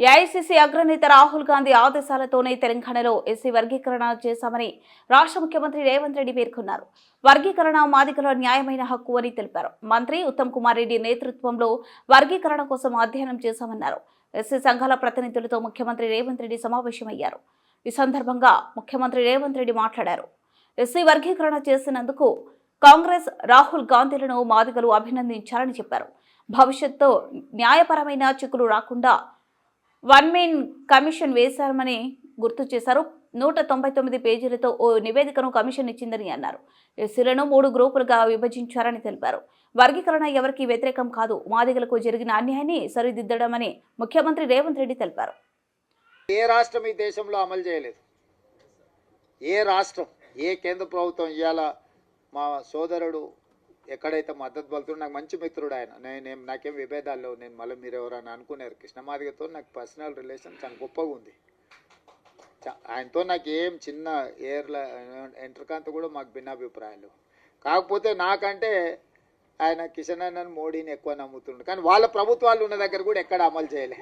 AICC అగ్రనేత రాహుల్ గాంధీ ఆదేశాలతోనే తెలంగాణలో SC వర్గీకరణ చేశామని రాష్ట్ర ముఖ్యమంత్రి రేవంత్ రెడ్డి పేర్కొన్నారు. వర్గీకరణ మాదిగల న్యాయమైన హక్కు అని తెలిపారు. మంత్రి ఉత్తమ్ కుమార్ రెడ్డి నేతృత్వంలో వర్గీకరణ కోసం అధ్యయనం చేశామన్నారు. ఎస్సీ సంఘాల ప్రతినిధులతో ముఖ్యమంత్రి రేవంత్ రెడ్డి సమావేశమయ్యారు. ఈ సందర్భంగా ముఖ్యమంత్రి రేవంత్ రెడ్డి మాట్లాడారు. ఎస్సీ వర్గీకరణ చేసినందుకు కాంగ్రెస్ రాహుల్ గాంధీలను మాదిగలు అభినందించారని చెప్పారు. భవిష్యత్తులో న్యాయపరమైన చిక్కులు రాకుండా వన్ మెయిన్ కమిషన్ వేశారని గుర్తు చేశారు. నూట తొంభై తొమ్మిది పేజీలతో ఓ నివేదికను కమిషన్ ఇచ్చిందని అన్నారు. ఎస్సీలను మూడు గ్రూపులుగా విభజించారని తెలిపారు. వర్గీకరణ ఎవరికీ వ్యతిరేకం కాదు. మాదిగలకు జరిగిన అన్యాయాన్ని సరిదిద్దడమని ముఖ్యమంత్రి రేవంత్ రెడ్డి తెలిపారు. ఏ రాష్ట్రం ఈ దేశంలో అమలు చేయలేదు? ఏ రాష్ట్రం? ఏ కేంద్ర ప్రభుత్వం ఇవాళ మా సోదరుడు ఎక్కడైతే మద్దతు పలుతుండో నాకు మంచి మిత్రుడు ఆయన. నేను నాకేం విభేదాలు లేవు. నేను మళ్ళీ మీరు ఎవరైనా అనుకున్నారు. కృష్ణమాదిగతో నాకు పర్సనల్ రిలేషన్ చాలా గొప్పగా ఉంది. చ- ఆయనతో నాకు ఏం చిన్న ఏర్ల ఎంట్రకాంత కూడా మాకు భిన్నాభిప్రాయాలు. కాకపోతే నాకంటే ఆయన కిషన్ అన్నను మోడీని ఎక్కువ నమ్ముతుండు. కానీ వాళ్ళ ప్రభుత్వాలు ఉన్న దగ్గర కూడా ఎక్కడ అమలు చేయలే.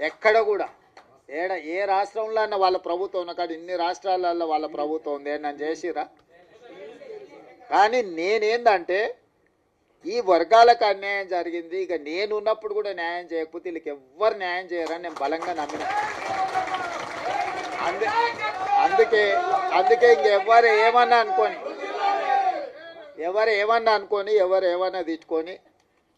ఎక్కడ కూడా. ఏడ ఏ రాష్ట్రంలో అన్న వాళ్ళ ప్రభుత్వం ఉన్న కాదు ఇన్ని రాష్ట్రాలలో వాళ్ళ ప్రభుత్వం ఉంది. నన్ను చేసిరా కానీ నేనేందంటే ఈ వర్గాలకు అన్యాయం జరిగింది ఇక నేను ఉన్నప్పుడు కూడా న్యాయం చేయకపోతే వీళ్ళకి ఎవ్వరు న్యాయం చేయరని నేను బలంగా నమ్మిన. అందు అందుకే అందుకే ఇంకెవ్వరు ఏమన్నా అనుకోని ఎవరు ఏమన్నా అనుకొని ఎవరు ఏమన్నా తెచ్చుకొని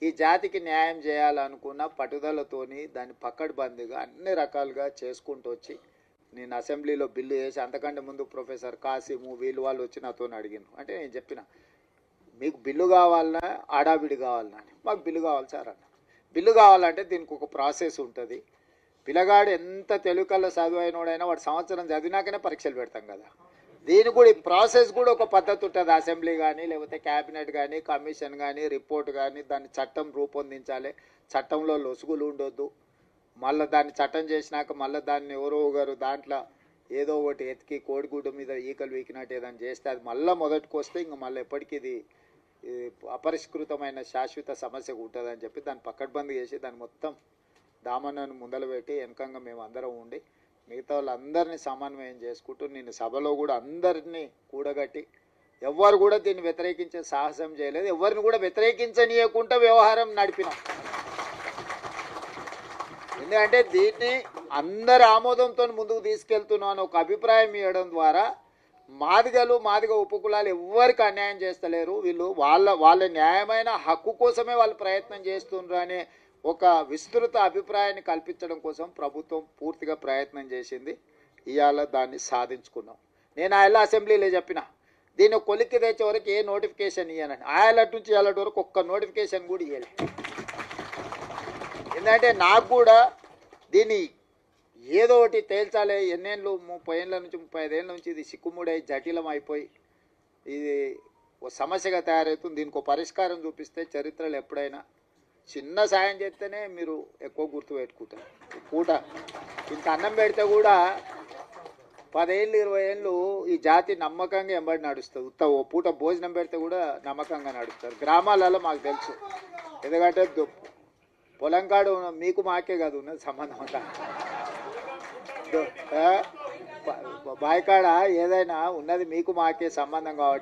ఈ జాతికి న్యాయం చేయాలనుకున్న పట్టుదలతోని దాన్ని పక్కడబందిగా అన్ని రకాలుగా చేసుకుంటూ వచ్చి నేను అసెంబ్లీలో బిల్లు వేసి అంతకంటే ముందు ప్రొఫెసర్ కాసిము వీళ్ళు వాళ్ళు వచ్చి నాతో అడిగిను అంటే నేను చెప్పిన మీకు బిల్లు కావాలన్నా ఆడావిడి కావాలన్నా అని. మాకు బిల్లు కావాలి సార్ అన్న. బిల్లు కావాలంటే దీనికి ఒక ప్రాసెస్ ఉంటుంది. పిల్లగాడు ఎంత తెలుగులో చదివైనోడైనా వాడు సంవత్సరం చదివినాకనే పరీక్షలు పెడతాం కదా. దీని కూడా ఈ ప్రాసెస్ కూడా ఒక పద్ధతి ఉంటుంది అసెంబ్లీ కానీ లేకపోతే క్యాబినెట్ కానీ కమిషన్ కానీ రిపోర్ట్ కానీ దాన్ని చట్టం రూపొందించాలి. చట్టంలో లొసుగులు ఉండొద్దు. మళ్ళీ దాన్ని చట్టం చేసినాక మళ్ళీ దాన్ని ఎవరో ఒకరు దాంట్లో ఏదో ఒకటి ఎతికి కోడిగుడ్డు మీద ఈకలు వీకినట్టు ఏదైనా చేస్తే అది మళ్ళీ మొదటికి వస్తే ఇంక మళ్ళీ ఎప్పటికీ ఇది అపరిష్కృతమైన శాశ్వత సమస్య ఉంటుందని చెప్పి దాన్ని పక్కడ్బందీ చేసి దాన్ని మొత్తం దామన్నను ముందలు పెట్టి వెనకంగా మేము అందరం ఉండి మిగతా వాళ్ళందరినీ సమన్వయం చేసుకుంటూ నేను సభలో కూడా అందరినీ కూడగట్టి ఎవ్వరు కూడా దీన్ని వ్యతిరేకించే సాహసం చేయలేదు ఎవరిని కూడా వ్యతిరేకించనీయకుండా వ్యవహారం నడిపినాం. ఎందుకంటే దీన్ని అందరి ఆమోదంతో ముందుకు తీసుకెళ్తున్నాను ఒక అభిప్రాయం ఇవ్వడం ద్వారా మాదిగలు మాదిగ ఉపకులాలు ఎవ్వరికి అన్యాయం చేస్తలేరు. వీళ్ళు వాళ్ళ వాళ్ళ న్యాయమైన హక్కు కోసమే వాళ్ళు ప్రయత్నం చేస్తుండ్రు అనే ఒక విస్తృత అభిప్రాయాన్ని కల్పించడం కోసం ప్రభుత్వం పూర్తిగా ప్రయత్నం చేసింది. ఇవాళ దాన్ని సాధించుకున్నాం. నేను ఆయన అసెంబ్లీలో చెప్పిన దీన్ని కొలిక్కి తెచ్చే వరకు ఏ నోటిఫికేషన్ ఇవ్వనని ఆయలటి నుంచి ఇవాళ వరకు ఒక్క నోటిఫికేషన్ కూడా ఇవ్వలేదు ఎందుకంటే నాకు కూడా దీన్ని ఏదో ఒకటి తేల్చాలి. ఎన్నేళ్ళు? ముప్పై ఏళ్ళ నుంచి ముప్పై ఐదేళ్ళ నుంచి ఇది సిక్కుముడై జటిలం అయిపోయి ఇది ఒక సమస్యగా తయారవుతుంది. దీనికి పరిష్కారం చూపిస్తే చరిత్రలో ఎప్పుడైనా చిన్న సాయం చేస్తేనే మీరు ఎక్కువ గుర్తు పెట్టుకుంటారు. పూట ఇంత అన్నం పెడితే కూడా పదేళ్ళు ఇరవై ఏళ్ళు ఈ జాతి నమ్మకంగా ఎంబడి నడుస్తుంది. ఉత్త ఓ పూట భోజనం పెడితే కూడా నమ్మకంగా నడుస్తారు గ్రామాలలో మాకు తెలుసు. ఎందుకంటే దు- పొలం కాడు మీకు మాకే కాదు ఉన్నది సంబంధం అంతా. బాయికాడ ఏదైనా ఉన్నది మీకు మాకే సంబంధం కాబట్టి